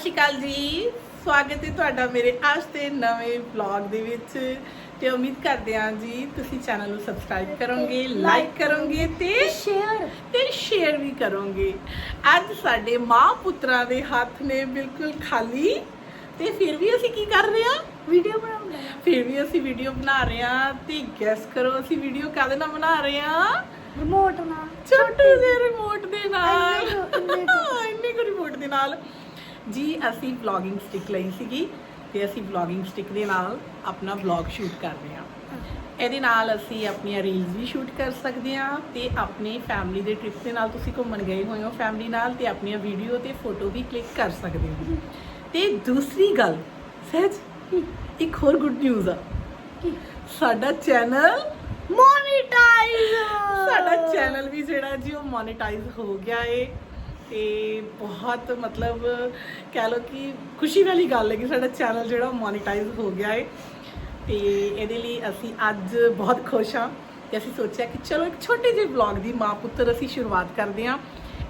ਸ਼੍ਰੀ ਅਕਾਲ ਜੀ। ਸਵਾਗਤ ਹੈ ਤੁਹਾਡਾ ਮੇਰੇ ਅੱਜ ਦੇ ਨਵੇਂ ਵਲੌਗ ਦੇ ਵਿੱਚ। ਤੇ ਉਮੀਦ ਕਰਦੇ ਹਾਂ ਜੀ ਤੁਸੀਂ ਚੈਨਲ ਨੂੰ ਸਬਸਕ੍ਰਾਈਬ ਕਰੋਗੇ ਲਾਈਕ ਕਰੋਗੇ ਤੇ ਸ਼ੇਅਰ ਤੇ ਸ਼ੇਅਰ ਵੀ ਕਰੋਗੇ। ਅੱਜ ਸਾਡੇ ਮਾਂ ਪੁੱਤਰਾਂ ਦੇ ਹੱਥ ਨੇ ਬਿਲਕੁਲ ਖਾਲੀ। ਤੇ ਫਿਰ ਵੀ ਅਸੀਂ ਕੀ ਕਰ ਰਹੇ ਹਾਂ? ਵੀਡੀਓ ਬਣਾਉਂਦਾ ਫਿਰ ਵੀ ਅਸੀਂ ਵੀਡੀਓ ਬਣਾ ਰਹੇ ਹਾਂ ਤੇ ਗੈਸ ਕਰੋ ਅਸੀਂ ਵੀਡੀਓ ਕਾਹਦੇ ਨਾਲ ਬਣਾ ਰਹੇ ਹਾਂ? ਰਿਮੋਟ ਨਾਲ। ਛੋਟੇ ਜਿਹੇ ਰਿਮੋਟ ਦੇ ਨਾਲ। ਇੰਨੇ ਕੁ- ਰਿਮੋਟ ਦੇ ਨਾਲ। ਜੀ ਅਸੀਂ ਵਲੌਗਿੰਗ ਸਟਿਕ ਲਈ ਸੀਗੀ ਤੇ ਅਸੀਂ ਵਲੌਗਿੰਗ ਸਟਿਕ ਦੇ ਨਾਲ ਆਪਣਾ ਵਲੌਗ ਸ਼ੂਟ ਕਰ ਰਹੇ ਹਾਂ। ਇਹਦੇ ਨਾਲ ਅਸੀਂ ਆਪਣੀਆਂ ਰੀਲਸ ਵੀ ਸ਼ੂਟ ਕਰ ਸਕਦੇ ਹਾਂ ਤੇ ਆਪਣੀ ਫੈਮਿਲੀ ਦੇ ਟ੍ਰਿਪ ਦੇ ਨਾਲ ਤੁਸੀਂ ਘੁੰਮਣ ਗਏ ਹੋਏ ਹੋ ਫੈਮਿਲੀ ਨਾਲ ਤੇ ਆਪਣੀਆਂ ਵੀਡੀਓ ਤੇ ਫੋਟੋ ਵੀ ਕਲਿੱਕ ਕਰ ਸਕਦੇ ਹੋ। ਤੇ ਦੂਸਰੀ ਗੱਲ ਸਹਿਜ ਇੱਕ ਹੋਰ ਗੁੱਡ ਨਿਊਜ਼ ਆ। ਸਾਡਾ ਚੈਨਲ ਮੋਨੀਟਾਈਜ਼ ਸਾਡਾ ਚੈਨਲ ਵੀ ਜਿਹੜਾ ਜੀ ਉਹ ਮੋਨੇਟਾਈਜ਼ ਹੋ ਗਿਆ ਏ। ਤੇ ਬਹੁਤ ਮਤਲਬ ਕਹਿ ਲਓ ਕਿ ਖੁਸ਼ੀ ਵਾਲੀ ਗੱਲ ਹੈ ਕਿ ਸਾਡਾ ਚੈਨਲ ਜਿਹੜਾ ਮੋਨੇਟਾਈਜ਼ ਹੋ ਗਿਆ ਏ। ਤੇ ਇਹਦੇ ਲਈ ਅਸੀਂ ਅੱਜ ਬਹੁਤ ਖੁਸ਼ ਹਾਂ ਤੇ ਅਸੀਂ ਸੋਚਿਆ ਕਿ ਚਲੋ ਇੱਕ ਛੋਟੇ ਜਿਹੇ ਵਲੌਗ ਦੀ ਮਾਂ ਪੁੱਤਰ ਅਸੀਂ ਸ਼ੁਰੂਆਤ ਕਰਦੇ ਹਾਂ।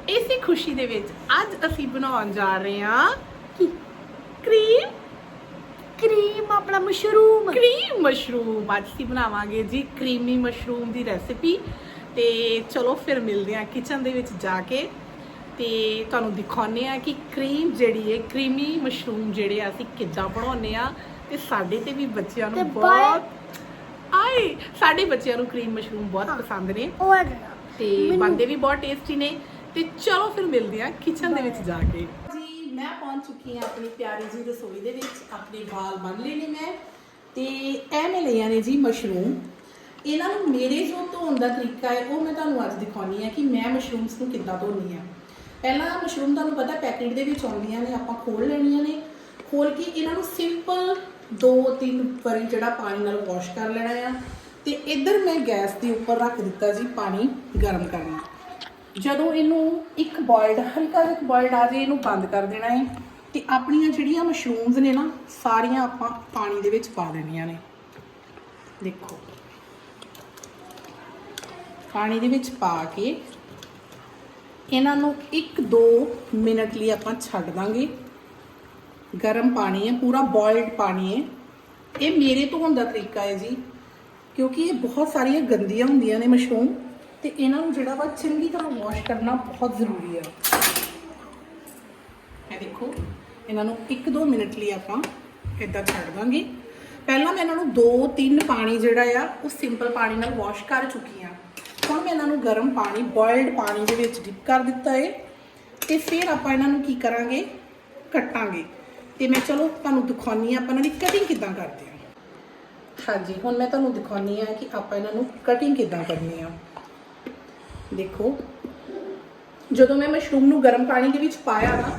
ਇਸੇ ਖੁਸ਼ੀ ਦੇ ਵਿੱਚ ਅੱਜ ਅਸੀਂ ਬਣਾਉਣ ਜਾ ਰਹੇ ਹਾਂ ਕੀ ਕਰੀਮ ਕਰੀਮ ਆਪਣਾ ਮਸ਼ਰੂਮ ਕਰੀਮ ਮਸ਼ਰੂਮ ਅੱਜ ਅਸੀਂ ਬਣਾਵਾਂਗੇ ਜੀ ਕਰੀਮੀ ਮਸ਼ਰੂਮ ਦੀ ਰੈਸਿਪੀ ਤੇ ਚਲੋ ਫਿਰ ਮਿਲਦੇ ਹਾਂ ਕਿਚਨ ਦੇ ਵਿੱਚ ਜਾ ਕੇ। ਤੇ ਤੁਹਾਨੂੰ ਦਿਖਾਉਂਦੇ ਆ ਕਿ ਕਰੀਮ ਜਿਹੜੀ ਹੈ ਕਰੀਮੀ ਮਸ਼ਰੂਮ ਜਿਹੜੇ ਆ ਅਸੀਂ ਕਿੱਦਾਂ ਬਣਾਉਂਦੇ ਆ ਤੇ ਸਾਡੇ ਤੇ ਵੀ ਬੱਚਿਆਂ ਨੂੰ ਬਹੁਤ ਆਏ! ਸਾਡੇ ਬੱਚਿਆਂ ਨੂੰ ਕਰੀਮ ਮਸ਼ਰੂਮ ਬਹੁਤ ਹਾਂ। ਪਸੰਦ ਨੇ। ਉਹ ਹੈ ਜਿਹੜਾ ਤੇ ਬਣਦੇ ਵੀ ਬਹੁਤ ਟੇਸਟੀ ਨੇ। ਤੇ ਚਲੋ ਫਿਰ ਮਿਲਦੇ ਆ ਕਿਚਨ ਦੇ ਵਿੱਚ ਜਾ ਕੇ। ਜੀ ਮੈਂ ਪਹੁੰਚ ਚੁੱਕੀ ਹਾਂ ਆਪਣੀ ਪਿਆਰੀ ਜੀ ਰਸੋਈ ਦੇ ਵਿੱਚ। ਆਪਣੇ ਵਾਲ ਬੰਨ ਲਏ ਨੇ ਮੈਂ। ਤੇ ਇਹ ਮੈਂ ਲਈਆਂ ਨੇ ਜੀ ਮਸ਼ਰੂਮ ਇਹਨਾਂ ਨੂੰ ਮੇਰੇ ਜੋ ਧੋਣ ਦਾ ਤਰੀਕਾ ਹੈ ਉਹ ਮੈਂ ਤੁਹਾਨੂੰ ਅੱਜ ਦਿਖਾਉਣੀ ਹੈ ਕਿ ਮੈਂ ਮਸ਼ਰੂਮਸ ਨੂੰ ਕਿੱਦਾਂ ਧੋਣੀ ਆ ਪਹਿਲਾਂ ਮਸ਼ਰੂਮ ਤੁਹਾਨੂੰ ਪਤਾ ਪੈਕੇਟ ਦੇ ਵਿੱਚ ਆਉਂਦੀਆਂ ਨੇ, ਆਪਾਂ ਖੋਲ ਲੈਣੀਆਂ ਨੇ। ਖੋਲ ਕੇ ਇਹਨਾਂ ਨੂੰ ਸਿੰਪਲ ਦੋ ਤਿੰਨ ਵਾਰੀ ਜਿਹੜਾ ਪਾਣੀ ਨਾਲ ਵਾਸ਼ ਕਰ ਲੈਣਾ ਆ। ਤੇ ਇੱਧਰ ਮੈਂ ਗੈਸ ਦੇ ਉੱਪਰ ਰੱਖ ਦਿੱਤਾ ਜੀ ਪਾਣੀ ਗਰਮ ਕਰਨਾ। ਜਦੋਂ ਇਹਨੂੰ ਇੱਕ ਬੋਇਲਡ ਹਲਕਾ ਜਿਹਾ ਬੋਇਲਡ ਆ ਜੇ, ਇਹਨੂੰ ਬੰਦ ਕਰ ਦੇਣਾ ਹੈ ਤੇ ਆਪਣੀਆਂ ਜਿਹੜੀਆਂ ਮਸ਼ਰੂਮਸ ਨੇ ਨਾ, ਸਾਰੀਆਂ ਆਪਾਂ ਪਾਣੀ ਦੇ ਵਿੱਚ ਪਾ ਦੇਣੀਆਂ ਨੇ। ਦੇਖੋ। ਪਾਣੀ ਦੇ ਵਿੱਚ ਪਾ ਕੇ ਇਹਨਾਂ ਨੂੰ 1-2 ਮਿੰਟ ਲਈ ਆਪਾਂ ਛੱਡ ਦਾਂਗੇ। ਗਰਮ ਪਾਣੀ ਹੈ, ਪੂਰਾ ਬੋਇਲਡ ਪਾਣੀ ਹੈ। ਇਹ ਮੇਰੇ ਤੋਂ ਹੁੰਦਾ ਤਰੀਕਾ ਹੈ ਜੀ, ਕਿਉਂਕਿ ਇਹ ਬਹੁਤ ਸਾਰੀਆਂ ਗੰਦੀਆਂ ਹੁੰਦੀਆਂ ਨੇ ਮਸ਼ਰੂਮ, ਤੇ ਇਹਨਾਂ ਨੂੰ ਜਿਹੜਾ ਵਾ ਚੰਗੀ ਤਰ੍ਹਾਂ ਵਾਸ਼ ਕਰਨਾ ਬਹੁਤ ਜ਼ਰੂਰੀ ਹੈ। ਇਹ ਦੇਖੋ, ਇਹਨਾਂ ਨੂੰ 1-2 ਮਿੰਟ ਲਈ ਆਪਾਂ ਇਦਾਂ ਛੱਡ ਦਾਂਗੇ। ਪਹਿਲਾਂ ਮੈਂ ਇਹਨਾਂ ਨੂੰ 2-3 ਪਾਣੀ ਜਿਹੜਾ ਆ, ਉਹ ਸਿੰਪਲ ਪਾਣੀ ਨਾਲ ਵਾਸ਼ ਕਰ ਚੁੱਕੀ ਆ ਮੈਂ ਇਹਨਾਂ ਨੂੰ ਗਰਮ ਪਾਣੀ ਬੋਇਲਡ ਪਾਣੀ ਦੇ ਵਿੱਚ ਡਿਪ ਕਰ ਦਿੱਤਾ ਹੈ ਤੇ ਫਿਰ ਆਪਾਂ ਇਹਨਾਂ ਨੂੰ ਕੀ ਕਰਾਂਗੇ? ਕੱਟਾਂਗੇ। ਤੇ ਮੈਂ ਚਲੋ ਤੁਹਾਨੂੰ ਦਿਖਾਉਣੀ ਆ ਆਪਾਂ ਇਹਨਾਂ ਦੀ ਕਟਿੰਗ ਕਿੱਦਾਂ ਕਰਦੇ ਆ ਹਾਂਜੀ, ਹੁਣ ਮੈਂ ਤੁਹਾਨੂੰ ਦਿਖਾਉਣੀ ਆ ਕਿ ਆਪਾਂ ਇਹਨਾਂ ਨੂੰ ਕਟਿੰਗ ਕਿੱਦਾਂ ਕਰਨੀ ਆ। ਦੇਖੋ, ਜਦੋਂ ਮੈਂ ਮਸ਼ਰੂਮ ਨੂੰ ਗਰਮ ਪਾਣੀ ਦੇ ਵਿੱਚ ਪਾਇਆ ਨਾ,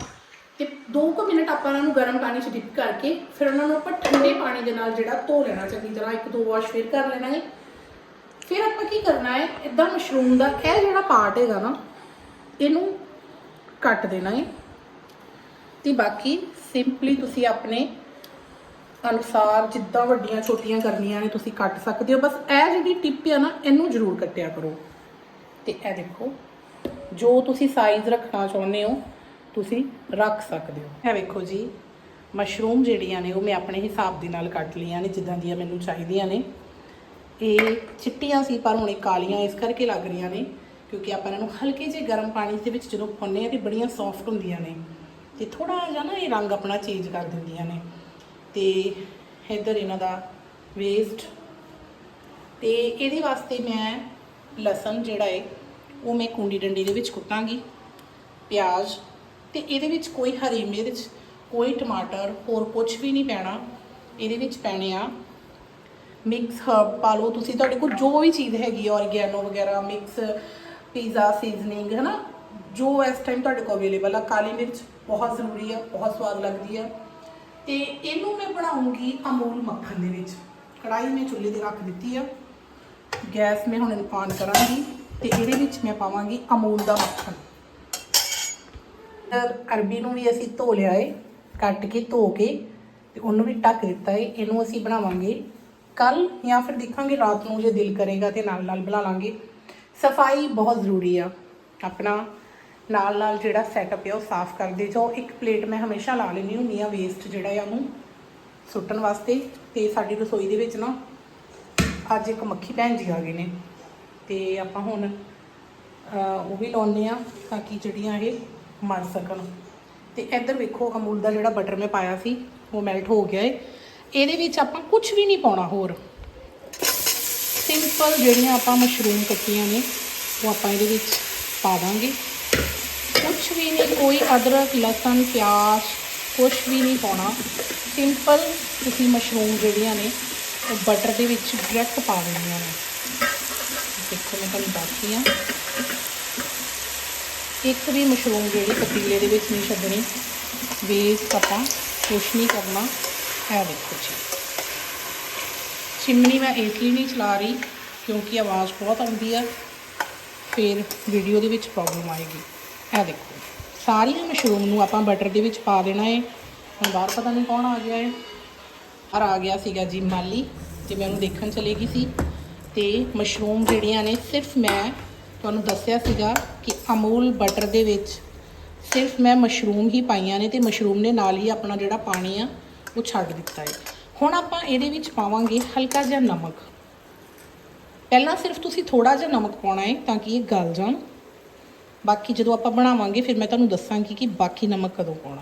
ਤੇ 2 ਕੁ ਮਿੰਟ ਆਪਾਂ ਇਹਨਾਂ ਨੂੰ ਗਰਮ ਪਾਣੀ 'ਚ ਡਿਪ ਕਰਕੇ ਫਿਰ ਉਹਨਾਂ ਨੂੰ ਆਪਾਂ ਠੰਡੇ ਪਾਣੀ ਦੇ ਨਾਲ ਜਿਹੜਾ ਧੋ ਲੈਣਾ, ਚੰਗੀ ਤਰ੍ਹਾਂ ਇੱਕ ਦੋ ਵਾਸ਼ ਫਿਰ ਕਰ ਲੈਣਾ ਹੈ ਫਿਰ ਆਪਾਂ ਕੀ ਕਰਨਾ ਹੈ? ਇਦਾਂ ਮਸ਼ਰੂਮ ਦਾ, ਇਹ ਜਿਹੜਾ ਪਾਰਟ ਹੈਗਾ ਨਾ, ਇਹਨੂੰ ਕੱਟ ਦੇਣਾ ਹੈ। ਤੇ ਬਾਕੀ ਸਿੰਪਲੀ ਤੁਸੀਂ ਆਪਣੇ ਅਨੁਸਾਰ ਜਿੱਦਾਂ ਵੱਡੀਆਂ ਛੋਟੀਆਂ ਕਰਨੀਆਂ ਨੇ, ਤੁਸੀਂ ਕੱਟ ਸਕਦੇ ਹੋ। ਬਸ ਇਹ ਜਿਹੜੀ ਟਿਪ ਹੈ ਨਾ, ਇਹਨੂੰ ਜ਼ਰੂਰ ਕੱਟਿਆ ਕਰੋ। ਤੇ ਇਹ ਦੇਖੋ, ਜੋ ਤੁਸੀਂ ਸਾਈਜ਼ ਰੱਖਣਾ ਚਾਹੁੰਦੇ ਹੋ, ਤੁਸੀਂ ਰੱਖ ਸਕਦੇ ਹੋ। ਇਹ ਵੇਖੋ ਜੀ ਮਸ਼ਰੂਮ ਜਿਹੜੀਆਂ ਨੇ, ਉਹ ਮੈਂ ਆਪਣੇ ਹਿਸਾਬ ਦੇ ਨਾਲ ਕੱਟ ਲਈਆਂ ਨੇ, ਜਿੱਦਾਂ ਦੀਆਂ ਮੈਨੂੰ ਚਾਹੀਦੀਆਂ ਨੇ। ਇਹ ਚਿੱਟੀਆਂ ਸੀ, ਪਰ ਹੁਣ ਇਹ ਕਾਲੀਆਂ ਇਸ ਕਰਕੇ ਲੱਗ ਰਹੀਆਂ ਨੇ, ਕਿਉਂਕਿ ਆਪਾਂ ਇਹਨਾਂ ਨੂੰ ਹਲਕੇ ਜਿਹੇ ਗਰਮ ਪਾਣੀ ਦੇ ਵਿੱਚ ਜਦੋਂ ਪਾਉਂਦੇ ਆ ਤੇ ਬੜੀਆਂ ਸੌਫਟ ਹੁੰਦੀਆਂ ਨੇ ਤੇ ਥੋੜਾ ਜਿਹਾ ਨਾ ਇਹ ਰੰਗ ਆਪਣਾ ਚੇਂਜ ਕਰ ਦਿੰਦੀਆਂ ਨੇ। ਤੇ ਇੱਧਰ ਇਹਨਾਂ ਦਾ ਵੇਸਟ ਤੇ ਇਹਦੇ ਵਾਸਤੇ ਮੈਂ ਲਸਣ ਜਿਹੜਾ ਹੈ ਉਹ ਮੈਂ ਕੁੰਡੀ ਡੰਡੀ ਦੇ ਵਿੱਚ ਕੁੱਟਾਂਗੀ, ਪਿਆਜ਼ ਤੇ ਇਹਦੇ ਵਿੱਚ ਕੋਈ ਹਰੀ ਮਿਰਚ, ਕੋਈ ਟਮਾਟਰ, ਹੋਰ ਕੁਝ ਵੀ ਨਹੀਂ ਪੈਣਾ। ਇਹਦੇ ਵਿੱਚ ਪੈਣੇ ਆ ਮਿਕਸ ਹਰਬ ਪਾ ਲਓ। ਤੁਸੀਂ ਤੁਹਾਡੇ ਕੋਲ ਜੋ ਵੀ ਚੀਜ਼ ਹੈਗੀ ਔਰਗੈਨੋ ਵਗੈਰਾ ਮਿਕਸ ਪੀਜ਼ਾ ਸੀਜ਼ਨਿੰਗ ਹੈ ਨਾ ਜੋ ਇਸ ਟਾਈਮ ਤੁਹਾਡੇ ਕੋਲ ਅਵੇਲੇਬਲ ਆ। ਕਾਲੀ ਮਿਰਚ ਬਹੁਤ ਜ਼ਰੂਰੀ ਆ, ਬਹੁਤ ਸਵਾਦ ਲੱਗਦੀ ਆ। ਤੇ ਇਹਨੂੰ ਮੈਂ ਬਣਾਉਂਗੀ ਅਮੂਲ ਮੱਖਣ ਦੇ ਵਿੱਚ। ਕੜਾਈ ਮੈਂ ਚੁੱਲ੍ਹੇ ਤੇ ਰੱਖ ਦਿੱਤੀ ਆ। ਗੈਸ ਮੈਂ ਹੁਣ ਆਨ ਕਰਾਂਗੀ ਤੇ ਇਹਦੇ ਵਿੱਚ ਮੈਂ ਪਾਵਾਂਗੀ ਅਮੂਲ ਦਾ ਮੱਖਣ। ਅਰਬੀ ਨੂੰ ਵੀ ਅਸੀਂ ਧੋ ਲਿਆ ਏ, ਕੱਟ ਕੇ ਧੋ ਕੇ ਤੇ ਉਹਨੂੰ ਵੀ ਢੱਕ ਦਿੱਤਾ ਏ। ਇਹਨੂੰ ਅਸੀਂ ਬਣਾਵਾਂਗੇ ਕੱਲ ਜਾਂ ਫਿਰ ਦੇਖਾਂਗੇ ਰਾਤ ਨੂੰ ਜੇ ਦਿਲ ਕਰੇਗਾ ਤੇ ਨਾਲ ਨਾਲ ਬਣਾ ਲਾਂਗੇ। ਸਫ਼ਾਈ ਬਹੁਤ ਜ਼ਰੂਰੀ ਆ। ਆਪਣਾ ਨਾਲ ਨਾਲ ਜਿਹੜਾ ਸੈਟਅਪ ਹੈ ਉਹ ਸਾਫ਼ ਕਰਦੇ ਜਾਓ। ਇੱਕ ਪਲੇਟ ਮੈਂ ਹਮੇਸ਼ਾ ਲਾ ਲੈਂਦੀ ਹੁੰਦੀ ਆ ਵੇਸਟ ਜਿਹੜਾ ਆ ਉਹਨੂੰ ਸੁੱਟਣ ਵਾਸਤੇ ਤੇ ਸਾਡੀ ਰਸੋਈ ਦੇ ਵਿੱਚ ਨਾ ਅੱਜ ਇੱਕ ਮੱਖੀ ਭੈਣ ਜੀ ਆ ਗਏ ਨੇ ਤੇ ਆਪਾਂ ਹੁਣ ਉਹ ਵੀ ਲਾਉਂਦੇ ਆ ਤਾਂ ਕਿ ਜਿਹੜੀਆਂ ਇਹ ਮਰ ਸਕਣ। ਤੇ ਇੱਧਰ ਵੇਖੋ ਅਮੂਲ ਦਾ ਜਿਹੜਾ ਬਟਰ ਮੈਂ ਪਾਇਆ ਸੀ, ਉਹ ਮੈਲਟ ਹੋ ਗਿਆ ਏ। ਇਹਦੇ ਵਿੱਚ ਆਪਾਂ ਕੁਝ ਵੀ ਨਹੀਂ ਪਾਉਣਾ ਹੋਰ। ਸਿੰਪਲ ਜਿਹੜੀਆਂ ਆਪਾਂ ਮਸ਼ਰੂਮ ਕੱਟੀਆਂ ਨੇ, ਉਹ ਆਪਾਂ ਇਹਦੇ ਵਿੱਚ ਪਾ ਦਾਂਗੇ। ਕੁਝ ਵੀ ਨਹੀਂ, ਕੋਈ ਅਦਰਕ, ਲਸਣ, ਪਿਆਜ਼ ਕੁਝ ਵੀ ਨਹੀਂ ਪਾਉਣਾ। ਸਿੰਪਲ ਤੁਸੀਂ ਮਸ਼ਰੂਮ ਜਿਹੜੀਆਂ ਨੇ, ਉਹ ਬਟਰ ਦੇ ਵਿੱਚ ਡਾਇਰੈਕਟ ਪਾ ਦੇਣੀਆਂ ਨੇ। ਦੇਖੋ ਮੈਂ ਤੁਹਾਨੂੰ ਦੱਸਦੀ ਹਾਂ। ਇੱਕ ਵੀ ਮਸ਼ਰੂਮ ਜਿਹੜੀ ਪਤੀਲੇ ਦੇ ਵਿੱਚ ਨਹੀਂ ਛੱਡਣੀ ਵੇਸਟ ਆਪਾਂ ਕੁਛ ਨਹੀਂ ਕਰਨਾ। ਇਹ ਦੇਖੋ ਜੀ। ਚਿਮਨੀ ਮੈਂ ਇਸ ਲਈ ਨਹੀਂ ਚਲਾ ਰਹੀ ਕਿਉਂਕਿ ਆਵਾਜ਼ ਬਹੁਤ ਆਉਂਦੀ ਆ, ਫਿਰ ਵੀਡੀਓ ਦੇ ਵਿੱਚ ਪ੍ਰੋਬਲਮ ਆਏਗੀ। ਇਹ ਦੇਖੋ, ਸਾਰੀਆਂ ਮਸ਼ਰੂਮ ਨੂੰ ਆਪਾਂ ਬਟਰ ਦੇ ਵਿੱਚ ਪਾ ਦੇਣਾ ਹੈ ਹੁਣ ਬਾਹਰ ਪਤਾ ਨਹੀਂ ਕੌਣ ਆ ਗਿਆ ਹੈ ਔਰ ਆ ਗਿਆ ਸੀਗਾ ਜੀ ਮਾਲੀ, ਤੇ ਮੈਂ ਉਹਨੂੰ ਦੇਖਣ ਚਲੇ ਗਈ ਸੀ। ਤੇ ਮਸ਼ਰੂਮ ਜਿਹੜੀਆਂ ਨੇ ਸਿਰਫ ਮੈਂ ਤੁਹਾਨੂੰ ਦੱਸਿਆ ਸੀਗਾ ਕਿ ਅਮੂਲ ਬਟਰ ਦੇ ਵਿੱਚ ਸਿਰਫ ਮੈਂ ਮਸ਼ਰੂਮ ਹੀ ਪਾਈਆਂ ਨੇ ਤੇ ਮਸ਼ਰੂਮ ਨੇ ਨਾਲ ਹੀ ਆਪਣਾ ਜਿਹੜਾ ਪਾਣੀ ਆ ਉਹ ਛੱਡ ਦਿੱਤਾ ਹੈ ਹੁਣ ਆਪਾਂ ਇਹਦੇ ਵਿੱਚ ਪਾਵਾਂਗੇ ਹਲਕਾ ਜਿਹਾ ਨਮਕ। ਪਹਿਲਾਂ ਸਿਰਫ ਤੁਸੀਂ ਥੋੜਾ ਜਿਹਾ ਨਮਕ ਪਾਉਣਾ ਹੈ ਤਾਂ ਕਿ ਇਹ ਗਲ ਜਾਣ। ਬਾਕੀ ਜਦੋਂ ਆਪਾਂ ਬਣਾਵਾਂਗੇ, ਫਿਰ ਮੈਂ ਤੁਹਾਨੂੰ ਦੱਸਾਂਗੀ ਕਿ ਬਾਕੀ ਨਮਕ ਕਦੋਂ ਪਾਉਣਾ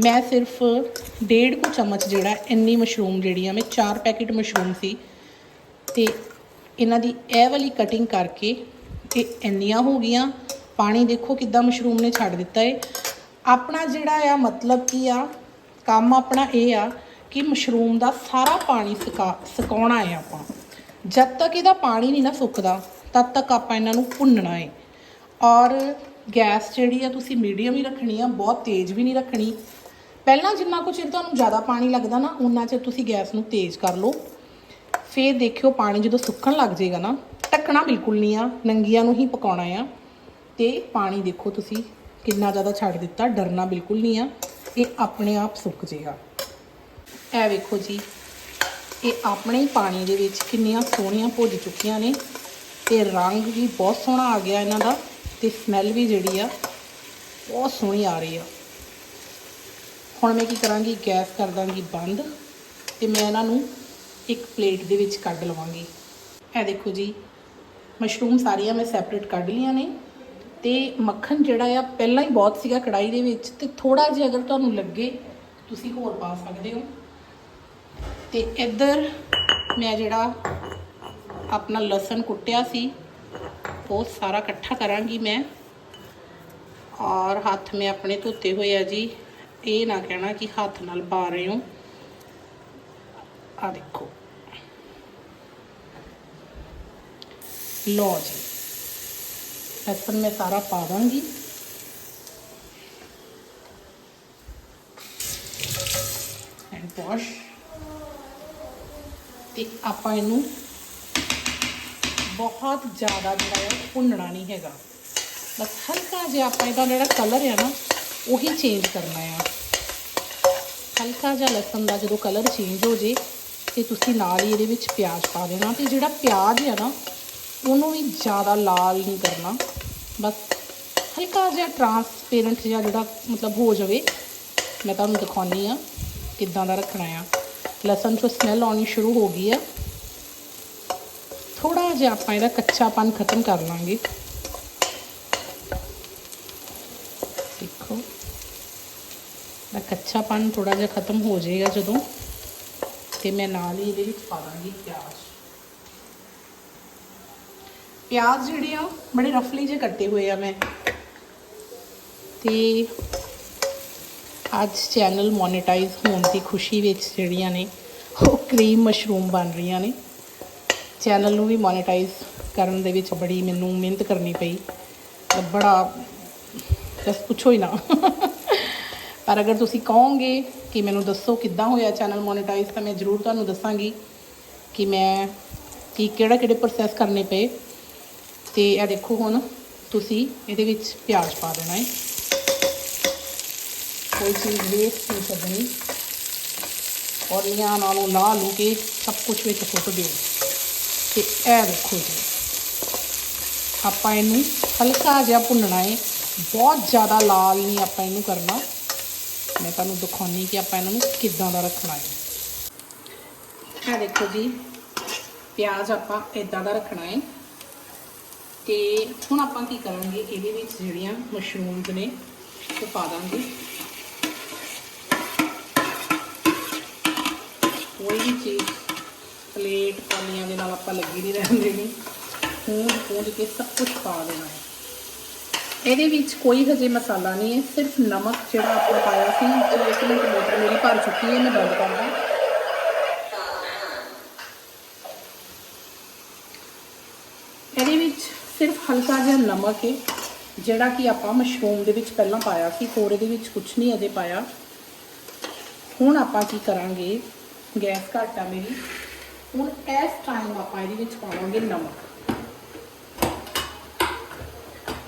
ਮੈਂ ਸਿਰਫ ਡੇਢ ਕੁ ਚਮਚ ਜਿਹੜਾ ਇੰਨੀ ਮਸ਼ਰੂਮ ਜਿਹੜੀ ਆ, ਮੈਂ ਚਾਰ ਪੈਕੇਟ ਮਸ਼ਰੂਮ ਸੀ। ਤੇ ਇਹਨਾਂ ਦੀ ਇਹ ਵਾਲੀ ਕਟਿੰਗ ਕਰਕੇ ਇਹ ਇੰਨੀਆਂ ਹੋ ਗਈਆਂ। ਪਾਣੀ ਦੇਖੋ ਕਿੱਦਾਂ ਮਸ਼ਰੂਮ ਨੇ ਛੱਡ ਦਿੱਤਾ ਏ। ਆਪਣਾ ਜਿਹੜਾ ਆ ਮਤਲਬ ਕੀ ਆ ਕੰਮ ਆਪਣਾ ਇਹ ਆ ਕਿ ਮਸ਼ਰੂਮ ਦਾ ਸਾਰਾ ਪਾਣੀ ਸੁਕਾ ਸੁਕਾਉਣਾ ਹੈ ਆਪਾਂ। ਜਦ ਤੱਕ ਇਹਦਾ ਪਾਣੀ ਨਹੀਂ ਨਾ ਸੁੱਕਦਾ, ਤਦ ਤੱਕ ਆਪਾਂ ਇਹਨਾਂ ਨੂੰ ਭੁੰਨਣਾ ਹੈ। ਔਰ ਗੈਸ ਜਿਹੜੀ ਆ ਤੁਸੀਂ ਮੀਡੀਅਮ ਹੀ ਰੱਖਣੀ ਆ, ਬਹੁਤ ਤੇਜ਼ ਵੀ ਨਹੀਂ ਰੱਖਣੀ। ਪਹਿਲਾਂ ਜਿੰਨਾ ਕੁ ਚਿਰ ਤੁਹਾਨੂੰ ਜ਼ਿਆਦਾ ਪਾਣੀ ਲੱਗਦਾ ਨਾ ਉਨਾ ਚਿਰ ਤੁਸੀਂ ਗੈਸ ਨੂੰ ਤੇਜ਼ ਕਰ ਲਓ। ਫੇਰ ਦੇਖਿਓ ਪਾਣੀ ਜਦੋਂ ਸੁੱਕਣ ਲੱਗ ਜਾਏਗਾ ਨਾ, ਢੱਕਣਾ ਬਿਲਕੁਲ ਨਹੀਂ ਆ, ਨੰਗੀਆਂ ਨੂੰ ਹੀ ਪਕਾਉਣਾ ਆ। ਤੇ ਪਾਣੀ ਦੇਖੋ ਤੁਸੀਂ ਕਿੰਨਾ ਜ਼ਿਆਦਾ ਛੱਡ ਦਿੱਤਾ, ਡਰਨਾ ਬਿਲਕੁਲ ਨਹੀਂ ਆ। ਇਹ ਆਪਣੇ ਆਪ ਸੁੱਕ ਜੇਗਾ। ਇਹ ਵੇਖੋ ਜੀ, ਇਹ ਆਪਣੇ ਹੀ ਪਾਣੀ ਦੇ ਵਿੱਚ ਕਿੰਨੀਆਂ ਸੋਹਣੀਆਂ ਭੁੱਜ ਚੁੱਕੀਆਂ ਨੇ ਤੇ ਰੰਗ ਵੀ ਬਹੁਤ ਸੋਹਣਾ ਆ ਗਿਆ ਇਹਨਾਂ ਦਾ ਤੇ ਸਮੈਲ ਵੀ ਜਿਹੜੀ ਆ, ਬਹੁਤ ਸੋਹਣੀ ਆ ਰਹੀ ਆ। ਹੁਣ ਮੈਂ ਕੀ ਕਰਾਂਗੀ, ਗੈਸ ਕਰ ਦਾਂਗੀ ਬੰਦ ਤੇ ਮੈਂ ਇਹਨਾਂ ਨੂੰ ਇੱਕ ਪਲੇਟ ਦੇ ਵਿੱਚ ਕੱਢ ਲਵਾਂਗੀ। ਇਹ ਦੇਖੋ ਜੀ, ਮਸ਼ਰੂਮ ਸਾਰੀਆਂ ਮੈਂ ਸੈਪਰੇਟ ਕੱਢ ਲੀਆਂ ਨੇ। ਤੇ ਮੱਖਣ ਜਿਹੜਾ ਆ, ਪਹਿਲਾਂ ਹੀ ਬਹੁਤ ਸੀਗਾ ਕੜਾਈ ਦੇ ਵਿੱਚ ਤੇ ਥੋੜਾ ਜਿਹਾ ਅਗਰ ਤੁਹਾਨੂੰ ਲੱਗੇ, ਤੁਸੀਂ ਹੋਰ ਪਾ ਸਕਦੇ ਹੋ। ਤੇ ਇੱਧਰ ਮੈਂ ਜਿਹੜਾ ਆਪਣਾ ਲਸਣ ਕੁੱਟਿਆ ਸੀ, ਉਹ ਸਾਰਾ ਇਕੱਠਾ ਕਰਾਂਗੀ ਮੈਂ। ਔਰ ਹੱਥ ਮੈਂ ਆਪਣੇ ਧੋਤੇ ਹੋਏ ਆ ਜੀ। ਇਹ ਨਾ ਕਹਿਣਾ ਕਿ ਹੱਥ ਨਾਲ ਪਾ ਰਹੇ ਹੋ। ਆ ਦੇਖੋ। ਲੋ ਜੀ। ਲਸਣ ਮੈਂ ਸਾਰਾ ਪਾ ਦਾਂਗੀ। ਐਂਡ ਵਾਸ਼ ਤੇ ਆਪਾਂ ਇਹਨੂੰ ਬਹੁਤ ਜ਼ਿਆਦਾ ਜਿਹੜਾ ਹੈ ਭੁੰਨਣਾ ਨਹੀਂ ਹੈਗਾ। ਬਸ ਹਲਕਾ ਜਿਹਾ ਆਪਾਂ ਇਹਦਾ ਜਿਹੜਾ ਕਲਰ ਹੈ ਨਾ, ਉਹੀ ਚੇਂਜ ਕਰਨਾ ਆ। ਹਲਕਾ ਜਿਹਾ ਲਸਣ ਦਾ ਜਦੋਂ ਕਲਰ ਚੇਂਜ ਹੋ ਜੇ, ਤੇ ਤੁਸੀਂ ਨਾਲ ਹੀ ਇਹਦੇ ਵਿੱਚ ਪਿਆਜ਼ ਪਾ ਦੇਣਾ। ਤੇ ਜਿਹੜਾ ਪਿਆਜ਼ ਹੈ ਨਾ, ਉਹਨੂੰ ਵੀ ਜ਼ਿਆਦਾ ਲਾਲ ਨਹੀਂ ਕਰਨਾ। ਬਸ ਹਲਕਾ ਜਿਹਾ ਟਰਾਂਸਪੇਰੈਂਟ ਜਿਹਾ ਜਿਹੜਾ ਮਤਲਬ ਹੋ ਜਾਵੇ। ਮੈਂ ਤੁਹਾਨੂੰ ਦਿਖਾਉਣੀ ਆ ਕਿੱਦਾਂ ਦਾ ਰੱਖਣਾ ਆ। ਲਸਣ 'ਚੋਂ ਸਮੈਲ ਆਉਣੀ ਸ਼ੁਰੂ ਹੋ ਗਈ ਆ। ਥੋੜਾ ਜਿਹਾ ਆਪਾਂ ਇਹਦਾ ਕੱਚਾਪਨ ਖਤਮ ਕਰ ਲਾਂਗੇ। ਦੇਖੋ ਦਾ ਕੱਚਾਪਨ ਥੋੜਾ ਜਿਹਾ ਖਤਮ ਹੋ ਜਾਏਗਾ ਜਦੋਂ। ਤੇ ਮੈਂ ਨਾਲ ਹੀ ਇਹਦੇ ਵਿੱਚ ਪਾ ਦਾਂਗੀ ਪਿਆਜ਼। ਪਿਆਜ਼ ਜਿਹੜੇ ਆ, ਬੜੇ ਰਫਲੀ ਜਿਹੇ ਕੱਟੇ ਹੋਏ ਆ ਮੈਂ। ਤੇ ਅੱਜ ਚੈਨਲ ਮੋਨੇਟਾਈਜ਼ ਹੋਣ ਦੀ ਖੁਸ਼ੀ ਵਿੱਚ ਜਿਹੜੀਆਂ ਨੇ, ਉਹ ਕਰੀਮ ਮਸ਼ਰੂਮ ਬਣ ਰਹੀਆਂ ਨੇ। ਚੈਨਲ ਨੂੰ ਵੀ ਮੋਨੇਟਾਈਜ਼ ਕਰਨ ਦੇ ਵਿੱਚ ਬੜੀ ਮੈਨੂੰ ਮਿਹਨਤ ਕਰਨੀ ਪਈ। ਬੜਾ, ਬਸ ਪੁੱਛੋ ਹੀ ਨਾ। ਪਰ ਅਗਰ ਤੁਸੀਂ ਕਹੋਗੇ ਕਿ ਮੈਨੂੰ ਦੱਸੋ ਕਿੱਦਾਂ ਹੋਇਆ ਚੈਨਲ ਮੋਨੇਟਾਈਜ਼ ਤਾਂ ਮੈਂ ਜ਼ਰੂਰ ਤੁਹਾਨੂੰ ਦੱਸਾਂਗੀ ਕਿ ਮੈਂ, ਕੀ ਕਿਹੜਾ ਕਿਹੜੇ ਪ੍ਰੋਸੈਸ ਕਰਨੇ ਪਏ। ਤੇ ਇਹ ਦੇਖੋ ਹੁਣ ਤੁਸੀਂ ਇਹਦੇ ਵਿੱਚ ਪਿਆਜ਼ ਪਾ ਦੇਣਾ ਹੈ। ਕੋਈ ਚੀਜ਼ ਵੇਸਟ ਨਹੀਂ ਛੱਡਣੀ। ਔਰਲੀਆਂ ਨਾਲੋਂ ਲਾ ਲੂ ਕੇ ਸਭ ਕੁਝ ਵਿੱਚ ਸੁੱਟ ਦਿਓ। ਤੇ ਇਹ ਦੇਖੋ ਜੀ, ਆਪਾਂ ਇਹਨੂੰ ਹਲਕਾ ਜਿਹਾ ਭੁੰਨਣਾ ਹੈ। ਬਹੁਤ ਜ਼ਿਆਦਾ ਲਾਲ ਨਹੀਂ ਆਪਾਂ ਇਹਨੂੰ ਕਰਨਾ। ਮੈਂ ਤੁਹਾਨੂੰ ਦਿਖਾਉਣੀ ਕਿ ਆਪਾਂ ਇਹਨਾਂ ਨੂੰ ਕਿੱਦਾਂ ਦਾ ਰੱਖਣਾ ਹੈ। ਇਹ ਦੇਖੋ ਜੀ, ਪਿਆਜ਼ ਆਪਾਂ ਇਦਾਂ ਦਾ ਰੱਖਣਾ ਹੈ। ਤੇ ਹੁਣ ਆਪਾਂ ਕੀ ਕਰਾਂਗੇ, ਇਹਦੇ ਵਿੱਚ ਜਿਹੜੀਆਂ ਮਸ਼ਰੂਮਸ ਨੇ, ਉਹ ਪਾ ਦਾਂਗੇ। ਕੋਈ ਵੀ ਚੀਜ਼, ਪਲੇਟ ਪਾਲੀਆਂ ਦੇ ਨਾਲ ਆਪਾਂ ਲੱਗੀ ਨਹੀਂ ਰਹਿਣ ਦੇਣੀ। ਪੂੰਝ ਪੂੰਝ ਕੇ ਸਭ ਕੁਝ ਪਾ ਦੇਣਾ ਹੈ। ਇਹਦੇ ਵਿੱਚ ਕੋਈ ਹਜੇ ਮਸਾਲਾ ਨਹੀਂ ਹੈ, ਸਿਰਫ ਨਮਕ ਜਿਹੜਾ ਆਪਾਂ ਪਾਇਆ ਸੀ ਜੋ ਇੱਕ ਮਿੰਟ ਮੋਟਰ ਮੇਰੀ ਭਰ ਚੁੱਕੀ ਹੈ, ਮੈਂ ਬੰਦ ਕਰਦਾ ਇਹਦੇ ਵਿੱਚ ਸਿਰਫ ਹਲਕਾ ਜਿਹਾ ਨਮਕ ਹੈ ਜਿਹੜਾ ਕਿ ਆਪਾਂ ਮਸ਼ਰੂਮ ਦੇ ਵਿੱਚ ਪਹਿਲਾਂ ਪਾਇਆ ਸੀ ਹੋਰ ਇਹਦੇ ਵਿੱਚ ਕੁਝ ਨਹੀਂ ਅਜੇ ਪਾਇਆ। ਹੁਣ ਆਪਾਂ ਕੀ ਕਰਾਂਗੇ, ਗੈਸ ਘੱਟ ਆ ਮੇਰੀ, ਹੁਣ ਇਸ ਟਾਈਮ ਆਪਾਂ ਇਹਦੇ ਵਿੱਚ ਪਾਵਾਂਗੇ ਨਮਕ।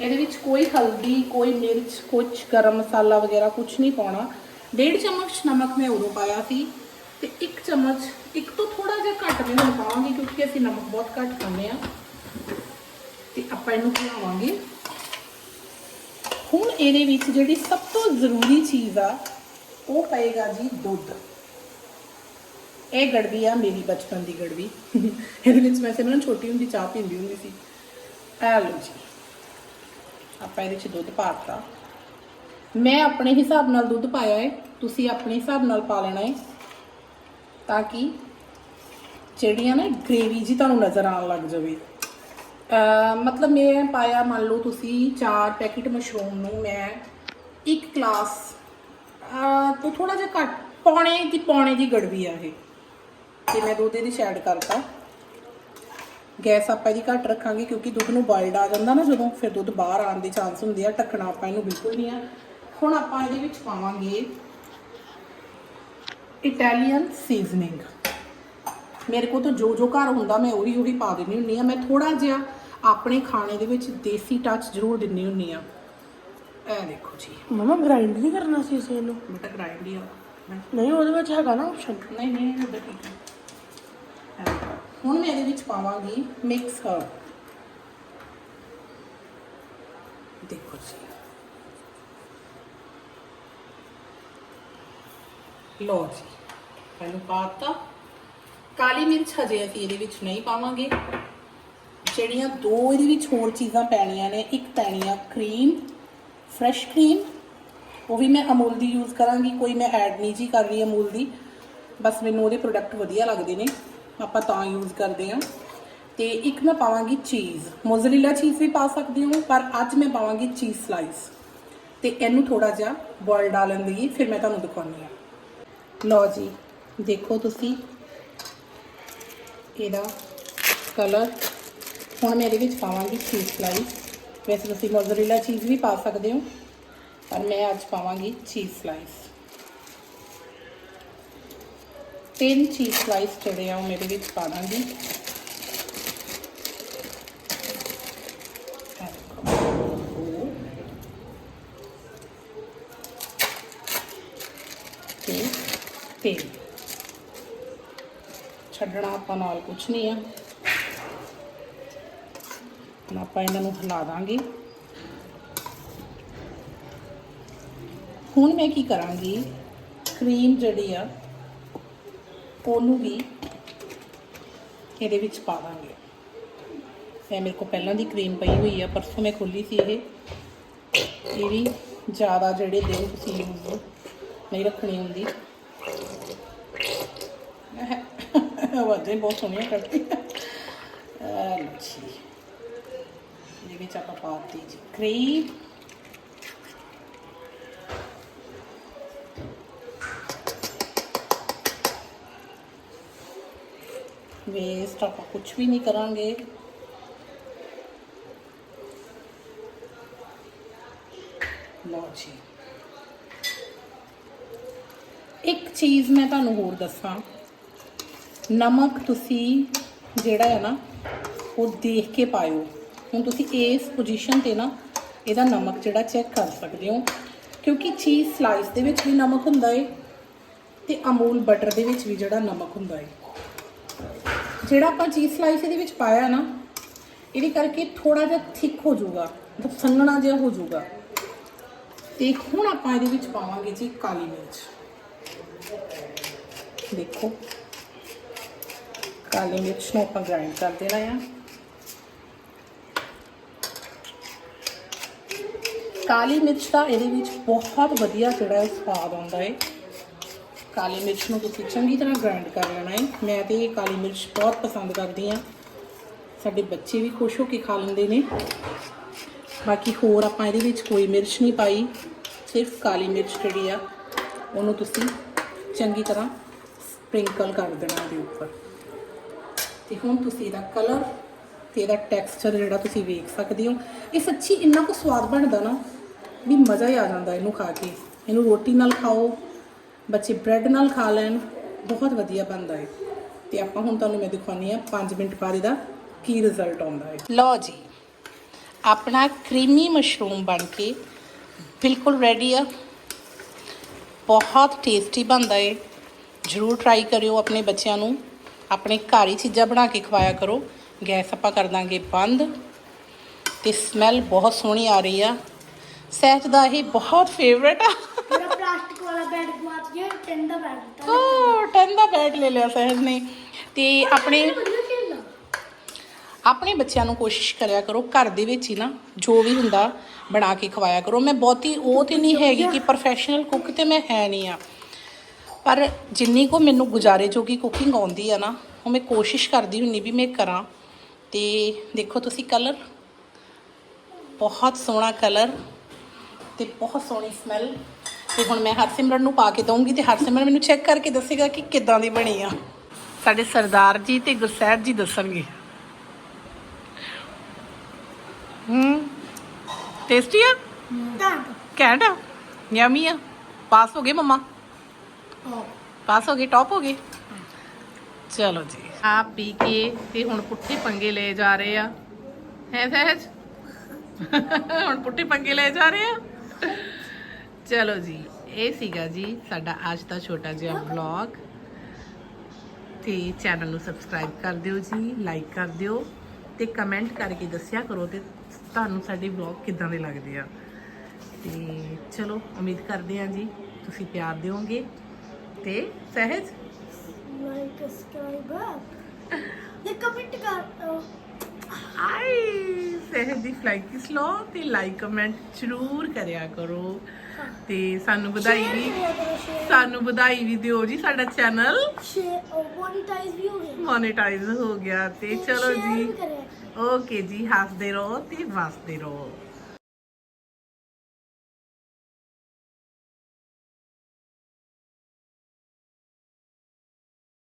ਇਹਦੇ ਵਿੱਚ ਕੋਈ ਹਲਦੀ, ਕੋਈ ਮਿਰਚ ਕੁਝ ਗਰਮ ਮਸਾਲਾ ਵਗੈਰਾ ਕੁਝ ਨਹੀਂ ਪਾਉਣਾ। ਡੇਢ ਚਮਚ ਨਮਕ ਮੈਂ ਉਦੋਂ ਪਾਇਆ ਸੀ ਤੇ ਇੱਕ ਚਮਚ, ਇੱਕ ਤੋਂ ਥੋੜਾ ਜਿਹਾ ਘੱਟ ਮੈਂ ਹੁਣ ਪਾਵਾਂਗੀ ਕਿਉਂਕਿ ਅਸੀਂ ਨਮਕ ਬਹੁਤ ਘੱਟ ਖਾਂਦੇ ਆ ਤੇ ਆਪਾਂ ਇਹਨੂੰ ਹਿਲਾਵਾਂਗੇ ਹੁਣ ਇਹਦੇ ਵਿੱਚ ਜਿਹੜੀ ਸਭ ਤੋਂ ਜ਼ਰੂਰੀ ਚੀਜ਼ ਆ, ਉਹ ਪਏਗਾ ਜੀ ਦੁੱਧ। ਇਹ ਗੜਵੀ ਆ, ਮੇਰੀ ਬਚਪਨ ਦੀ ਗੜਵੀ। ਇਹਦੇ ਵਿੱਚ ਮੈਂ ਸਿਮਰਨ ਛੋਟੀ ਹੁੰਦੀ, ਚਾਹ ਪੀਂਦੀ ਹੁੰਦੀ ਸੀ। ਆ ਲਓ ਜੀ। ਆਪਾਂ ਇਹਦੇ 'ਚ ਦੁੱਧ ਪਾਤਾ ਮੈਂ ਆਪਣੇ ਹਿਸਾਬ ਨਾਲ ਦੁੱਧ ਪਾਇਆ ਹੈ ਤੁਸੀਂ ਆਪਣੇ ਹਿਸਾਬ ਨਾਲ ਪਾ ਲੈਣਾ ਹੈ ਤਾਂ ਕਿ ਜਿਹੜੀਆਂ ਨਾ ਗ੍ਰੇਵੀ ਜੀ ਤੁਹਾਨੂੰ ਨਜ਼ਰ ਆਉਣ ਲੱਗ ਜਾਵੇ। ਮਤਲਬ ਮੈਂ ਪਾਇਆ ਮੰਨ ਲਓ ਤੁਸੀਂ ਚਾਰ ਪੈਕੇਟ ਮਸ਼ਰੂਮ ਨੂੰ ਮੈਂ ਇੱਕ ਗਲਾਸ ਅਹ, ਤੋਂ ਥੋੜਾ ਜਿਹਾ ਘੱਟ, ਪੌਣੇ ਦੀ ਪੌਣੇ ਦੀ ਗੜਵੀ ਆ ਇਹ। ਤੇ ਮੈਂ ਦੁੱਧ ਇਹਦੇ 'ਚ ਐਡ ਕਰਤਾ। ਗੈਸ ਆਪਾਂ ਇਹਦੀ ਘੱਟ ਰੱਖਾਂਗੇ ਕਿਉਂਕਿ ਦੁੱਧ ਨੂੰ ਬੋਇਲਡ ਆ ਜਾਂਦਾ ਨਾ ਜਦੋਂ, ਫਿਰ ਦੁੱਧ ਬਾਹਰ ਆਉਣ ਦੇ ਚਾਂਸ ਹੁੰਦੇ ਆ, ਢੱਕਣਾ ਆਪਾਂ ਇਹਨੂੰ ਬਿਲਕੁਲ ਨਹੀਂ ਆ। ਹੁਣ ਆਪਾਂ ਇਹਦੇ ਵਿੱਚ ਪਾਵਾਂਗੇ ਇਟਾਲੀਅਨ ਸੀਜ਼ਨਿੰਗ ਮੇਰੇ ਕੋਲ ਤਾਂ ਜੋ ਜੋ ਘਰ ਹੁੰਦਾ ਮੈਂ ਉਹੀ ਉਹੀ ਪਾ ਦਿੰਦੀ ਹੁੰਨੀ ਆ ਮੈਂ ਥੋੜਾ ਜਿਹਾ ਆਪਣੇ ਖਾਣੇ ਦੇ ਵਿੱਚ ਦੇਸੀ ਟੱਚ ਜ਼ਰੂਰ ਦਿੰਨੀ ਹੁੰਨੀ ਆ ਇਹ ਦੇਖੋ ਜੀ। ਮਮਾ ਗ੍ਰਾਈਂਡ ਨਹੀਂ ਕਰਨਾ ਸੀ ਇਸ ਨੂੰ ਬੇਟਾ ਗ੍ਰਾਈਂਡ ਹੀ ਆ। ਨਹੀਂ ਉਹਦੇ ਵਿੱਚ ਹੈਗਾ ਨਾ ਆਪਸ਼ਨ ਨਹੀਂ ਨਹੀਂ ਇਹ ਤਾਂ ਠੀਕ ਹੈ। ਹੁਣ ਮੈਂ ਇਹਦੇ ਵਿੱਚ ਪਾਵਾਂਗੀ ਮਿਕਸ ਹਰਬ ਦੇਖੋ ਜੀ। ਲੋ ਜੀ। ਇਹਨੂੰ ਪਾਤਾ ਕਾਲੀ ਮਿਰਚ ਹਜੇ ਅਸੀਂ ਇਹਦੇ ਵਿੱਚ ਨਹੀਂ ਪਾਵਾਂਗੇ। ਜਿਹੜੀਆਂ ਦੋ ਇਹਦੇ ਵਿੱਚ ਹੋਰ ਚੀਜ਼ਾਂ ਪੈਣੀਆਂ ਨੇ, ਇੱਕ ਪੈਣੀ ਆ ਕਰੀਮ ਫਰੈਸ਼ ਕਰੀਮ ਉਹ ਵੀ ਮੈਂ ਅਮੂਲ ਦੀ ਯੂਜ਼ ਕਰਾਂਗੀ, ਕੋਈ ਮੈਂ ਐਡ ਨਹੀਂ ਜੀ ਕਰ ਰਹੀ ਅਮੂਲ ਦੀ। ਬਸ ਮੈਨੂੰ ਉਹਦੇ ਪ੍ਰੋਡਕਟ ਵਧੀਆ ਲੱਗਦੇ ਨੇ, ਆਪਾਂ ਤਾਂ ਯੂਜ਼ ਕਰਦੇ ਹਾਂ। ਤੇ ਇੱਕ ਮੈਂ ਪਾਵਾਂਗੀ ਚੀਜ਼ ਮੋਜ਼ਰੇਲਾ ਚੀਜ਼ ਵੀ ਪਾ ਸਕਦੇ ਹੋ, ਪਰ ਅੱਜ ਮੈਂ ਪਾਵਾਂਗੀ ਚੀਜ਼ ਸਲਾਈਸ ਤੇ ਇਹਨੂੰ ਥੋੜਾ ਜਿਹਾ ਬੋਇਲ ਡਾਲਣ ਦੀ ਫਿਰ ਮੈਂ ਤੁਹਾਨੂੰ ਦਿਖਾਉਂਦੀ ਹਾਂ। ਲਓ ਜੀ, ਦੇਖੋ ਤੁਸੀਂ ਇਹਦਾ ਕਲਰ ਹੁਣ ਮੈਂ ਇਹਦੇ ਵਿੱਚ ਪਾਵਾਂਗੀ ਚੀਜ਼ ਸਲਾਈਸ ਵੈਸੇ ਤੁਸੀਂ ਮੋਜ਼ਰੇਲਾ ਚੀਜ਼ ਵੀ ਪਾ ਸਕਦੇ ਹੋ, ਪਰ ਮੈਂ ਅੱਜ ਪਾਵਾਂਗੀ ਚੀਜ਼ ਸਲਾਈਸ ਤਿੰਨ ਚੀਜ਼ ਸਲਾਈਸ ਜਿਹੜੇ ਆ, ਉਹ ਮੇਰੇ ਵਿੱਚ ਪਾ ਦਾਂਗੀ। ਇਹ ਤੇ ਤੇਲ ਛੱਡਣਾ ਆਪਾਂ ਨਾਲ ਕੁਝ ਨਹੀਂ ਆ। ਹੁਣ ਆਪਾਂ ਇਹਨਾਂ ਨੂੰ ਹਿਲਾ ਦਾਂਗੇ। ਹੁਣ ਮੈਂ ਕੀ ਕਰਾਂਗੀ? ਕਰੀਮ ਜਿਹੜੀ ਆ, ਉਹਨੂੰ ਵੀ ਇਹਦੇ ਵਿੱਚ ਪਾ ਦਾਂਗੇ। ਇਹ ਮੇਰੇ ਕੋਲ ਪਹਿਲਾਂ ਦੀ ਕਰੀਮ ਪਈ ਹੋਈ ਆ, ਪਰਸੋਂ ਮੈਂ ਖੋਲੀ ਸੀ ਇਹ। ਇਹ ਵੀ ਜ਼ਿਆਦਾ ਜਿਹੜੇ ਦਿਨ ਤੁਸੀਂ ਯੂਜ਼ ਨਹੀਂ ਰੱਖਣੀ ਹੁੰਦੀ। ਆਵਾਜ਼ਾਂ ਹੀ ਬਹੁਤ ਸੋਹਣੀਆਂ ਕਰਦੀ ਅੱਛੀ ਇਹਦੇ ਵਿੱਚ ਆਪਾਂ ਪਾਤੀ ਜੀ ਕਰੀਮ ਵੇਸਟ ਆਪਾਂ ਕੁਝ ਵੀ ਨਹੀਂ ਕਰਾਂਗੇ ਲਓ ਜੀ ਇੱਕ ਚੀਜ਼ ਮੈਂ ਤੁਹਾਨੂੰ ਹੋਰ ਦੱਸਾਂ ਨਮਕ ਤੁਸੀਂ ਜਿਹੜਾ ਹੈ ਨਾ, ਉਹ ਦੇਖ ਕੇ ਪਾਇਓ। ਹੁਣ ਤੁਸੀਂ ਇਸ ਪੋਜੀਸ਼ਨ ਤੇ ਨਾ, ਇਹਦਾ ਨਮਕ ਜਿਹੜਾ ਚੈੱਕ ਕਰ ਸਕਦੇ ਹੋ। ਕਿਉਂਕਿ ਚੀਜ਼ ਸਲਾਈਸ ਦੇ ਵਿੱਚ ਵੀ ਨਮਕ ਹੁੰਦਾ ਏ, ਤੇ ਅਮੂਲ ਬਟਰ ਦੇ ਵਿੱਚ ਵੀ ਜਿਹੜਾ ਨਮਕ ਹੁੰਦਾ ਏ। ਜਿਹੜਾ ਆਪਾਂ ਚੀਜ਼ ਸਲਾਈਸ ਇਹਦੇ ਵਿੱਚ ਪਾਇਆ ਨਾ, ਇਹਦੇ ਕਰਕੇ ਥੋੜਾ ਜਿਹਾ ਥਿਕ ਹੋ ਜਾਊਗਾ, ਮਤਲਬ ਸੰਘਣਾ ਜਿਹਾ ਹੋ ਜਾਊਗਾ। ਤੇ ਹੁਣ ਆਪਾਂ ਇਹਦੇ ਵਿੱਚ ਪਾਵਾਂਗੇ ਜੀ ਕਾਲੀ ਮਿਰਚ। ਦੇਖੋ। ਕਾਲੀ ਮਿਰਚ ਨੂੰ ਆਪਾਂ ਗ੍ਰਾਈਂਡ ਕਰ ਦੇਣਾ ਆ। ਕਾਲੀ ਮਿਰਚ ਦਾ ਇਹਦੇ ਵਿੱਚ ਬਹੁਤ ਵਧੀਆ ਜਿਹੜਾ ਹੈ ਸਵਾਦ ਆਉਂਦਾ ਹੈ ਕਾਲੀ ਮਿਰਚ ਨੂੰ ਤੁਸੀਂ ਚੰਗੀ ਤਰ੍ਹਾਂ ਗ੍ਰਾਈਂਡ ਕਰ ਲੈਣਾ ਹੈ ਮੈਂ ਤੇ ਇਹ ਕਾਲੀ ਮਿਰਚ ਬਹੁਤ ਪਸੰਦ ਕਰਦੀ ਹਾਂ ਸਾਡੇ ਬੱਚੇ ਵੀ ਖੁਸ਼ ਹੋ ਕੇ ਖਾ ਲੈਂਦੇ ਨੇ। ਬਾਕੀ ਹੋਰ ਆਪਾਂ ਇਹਦੇ ਵਿੱਚ ਕੋਈ ਮਿਰਚ ਨਹੀਂ ਪਾਈ। ਸਿਰਫ ਕਾਲੀ ਮਿਰਚ ਜਿਹੜੀ ਆ, ਉਹਨੂੰ ਤੁਸੀਂ ਚੰਗੀ ਤਰ੍ਹਾਂ ਸਪ੍ਰਿੰਕਲ ਕਰ ਦੇਣਾ ਇਹਦੇ ਉੱਪਰ। ਤੇ ਹੁਣ ਤੁਸੀਂ ਇਹਦਾ ਕਲਰ ਤੇ ਇਹਦਾ ਟੈਕਸਚਰ ਜਿਹੜਾ ਤੁਸੀਂ ਵੇਖ ਸਕਦੇ ਹੋ, ਇਹ ਸੱਚੀ ਇੰਨਾ ਕੁ ਸਵਾਦ ਬਣਦਾ ਨਾ ਵੀ ਮਜ਼ਾ ਹੀ ਆ ਜਾਂਦਾ ਇਹਨੂੰ ਖਾ ਕੇ। ਇਹਨੂੰ ਰੋਟੀ ਨਾਲ ਖਾਓ, ਬੱਚੇ ਬ੍ਰੈਡ ਨਾਲ ਖਾ ਲੈਣ, ਬਹੁਤ ਵਧੀਆ ਬਣਦਾ ਹੈ ਤੇ ਆਪਾਂ ਹੁਣ ਤੁਹਾਨੂੰ ਮੈਂ ਦਿਖਾਉਣੀ ਆ 5 ਮਿੰਟ ਬਾਅਦ ਇਹਦਾ ਕੀ ਰਿਜ਼ਲਟ ਆਉਂਦਾ ਹੈ ਲਓ ਜੀ, ਆਪਣਾ ਕਰੀਮੀ ਮਸ਼ਰੂਮ ਬਣ ਕੇ ਬਿਲਕੁਲ ਰੈਡੀ ਆ। ਬਹੁਤ ਟੇਸਟੀ ਬਣਦਾ ਏ ਜਰੂਰ ਟਰਾਈ ਕਰਿਓ ਆਪਣੇ ਬੱਚਿਆਂ ਨੂੰ। ਆਪਣੇ ਘਰ ਹੀ ਚੀਜ਼ਾਂ ਬਣਾ ਕੇ ਖਵਾਇਆ ਕਰੋ। ਗੈਸ ਆਪਾਂ ਕਰ ਦਾਂਗੇ ਬੰਦ। ਤੇ ਸਮੈਲ ਬਹੁਤ ਸੋਹਣੀ ਆ ਰਹੀ ਆ। ਸਹਿਜ ਦਾ ਇਹ ਬਹੁਤ ਫੇਵਰਟ ਆ। ਮੇਰਾ ਪਲਾਸਟਿਕ ਵਾਲਾ ਬੈਡ ਗੁਆਚ ਗਿਆ ਟੈਨ ਦਾ ਬੈਡ ਦਿੱਤਾ। ਓ ਟੈਨ ਦਾ ਬੈਟ ਲੈ ਲਿਆ ਸਹਿਜ ਨੇ। ਤੇ ਆਪਣੇ ਆਪਣੇ ਬੱਚਿਆਂ ਨੂੰ ਕੋਸ਼ਿਸ਼ ਕਰਿਆ ਕਰੋ ਘਰ ਦੇ ਵਿੱਚ ਹੀ ਨਾ ਜੋ ਵੀ ਹੁੰਦਾ ਬਣਾ ਕੇ ਖਵਾਇਆ ਕਰੋ। ਮੈਂ ਬਹੁਤੀ ਉਹ ਤੇ ਨਹੀਂ ਹੈਗੀ ਕਿ ਪ੍ਰੋਫੈਸ਼ਨਲ ਕੁੱਕ ਤੇ ਮੈਂ ਹੈ ਨਹੀਂ ਆ। ਪਰ ਜਿੰਨੀ ਕੋ ਮੈਨੂੰ ਗੁਜ਼ਾਰੇ ਜੋਗੀ ਕੁਕਿੰਗ ਆਉਂਦੀ ਆ ਨਾ ਉਹ ਮੈਂ ਕੋਸ਼ਿਸ਼ ਕਰਦੀ ਹੁੰਨੀ ਵੀ ਮੈਂ ਕਰਾਂ। ਤੇ ਦੇਖੋ ਤੁਸੀਂ ਕਲਰ ਬਹੁਤ ਸੋਹਣਾ ਕਲਰ ਤੇ ਬਹੁਤ ਸੋਹਣੀ ਸਮੈਲ ਤੇ ਹੁਣ ਮੈਂ ਹਰਸਿਮਰਨ ਨੂੰ ਪਾ ਕੇ ਦਊਂਗੀ ਤੇ ਹਰਸਿਮਰਨ ਮੈਨੂੰ ਚੈੱਕ ਕਰਕੇ ਦੱਸੇਗਾ ਕਿ ਕਿੱਦਾਂ ਦੀ ਬਣੀ ਆ। ਸਾਡੇ ਸਰਦਾਰ ਜੀ ਤੇ ਗੁਰਸਹਿਬ ਜੀ ਦੱਸਣਗੇ। ਹੂੰ ਟੇਸਟੀ ਆ? ਘੈਂਟ। ਯਮੀ ਆ? ਪਾਸ ਹੋ ਗਏ ਮਮਾ? ਪਾਸ ਹੋ ਗਏ ਟੌਪ ਹੋ ਗਏ ਚਲੋ ਜੀ। ਆਪ ਪੀ ਕੇ ਤੇ ਹੁਣ ਪੁੱਠੇ ਪੰਗੇ ਲੈ ਜਾ ਰਹੇ ਆ। ਹੈ ਸਹਿਜ? ਹੁਣ ਪੁੱਠੇ ਪੰਗੇ ਲੈ ਜਾ ਰਹੇ ਆ। ਚਲੋ ਜੀ, ਇਹ ਸੀਗਾ ਜੀ ਸਾਡਾ ਅੱਜ ਦਾ ਛੋਟਾ ਜਿਹਾ ਵਲੌਗ ਤੇ ਚੈਨਲ ਨੂੰ ਸਬਸਕ੍ਰਾਈਬ ਕਰ ਦਿਓ ਜੀ ਲਾਈਕ ਕਰ ਦਿਓ ਤੇ ਕਮੈਂਟ ਕਰਕੇ ਦੱਸਿਆ ਕਰੋ ਤੇ ਤੁਹਾਨੂੰ ਸਾਡੇ ਵਲੌਗ ਕਿੱਦਾਂ ਦੇ ਲੱਗਦੇ ਆ। ਤੇ ਚਲੋ, ਉਮੀਦ ਕਰਦੇ ਹਾਂ ਜੀ ਤੁਸੀਂ ਪਿਆਰ ਦਿਓਗੇ। ਤੇ ਸਹਿਜ? ਲਾਈਕ ਸਬਸਕ੍ਰਾਈਬ ਤੇ ਕਮੈਂਟ ਕਰ ਆਈ ਸਹਿਜ ਦੀ ਫਲਾਈ ਕਿਸ ਲੋ ਤੇ ਲਾਈਕ ਕਮੈਂਟ ਜ਼ਰੂਰ ਕਰਿਆ ਕਰੋ। ਤੇ ਸਾਨੂੰ ਵਧਾਈ ਵੀ ਸਾਨੂੰ ਵਧਾਈ ਵੀ ਦਿਓ ਜੀ ਸਾਡਾ ਚੈਨਲ ਸ਼ੇਅਰ ਮੋਨੀਟਾਈਜ਼ ਵੀ ਹੋ ਗਿਆ। ਮੋਨੇਟਾਈਜ਼ ਹੋ ਗਿਆ ਤੇ ਚਲੋ Share ਜੀ। ਕਰਿਆ ਓਕੇ ਜੀ ਹੱਸਦੇ ਰਹੋ ਤੇ ਵਸਦੇ ਰਹੋ।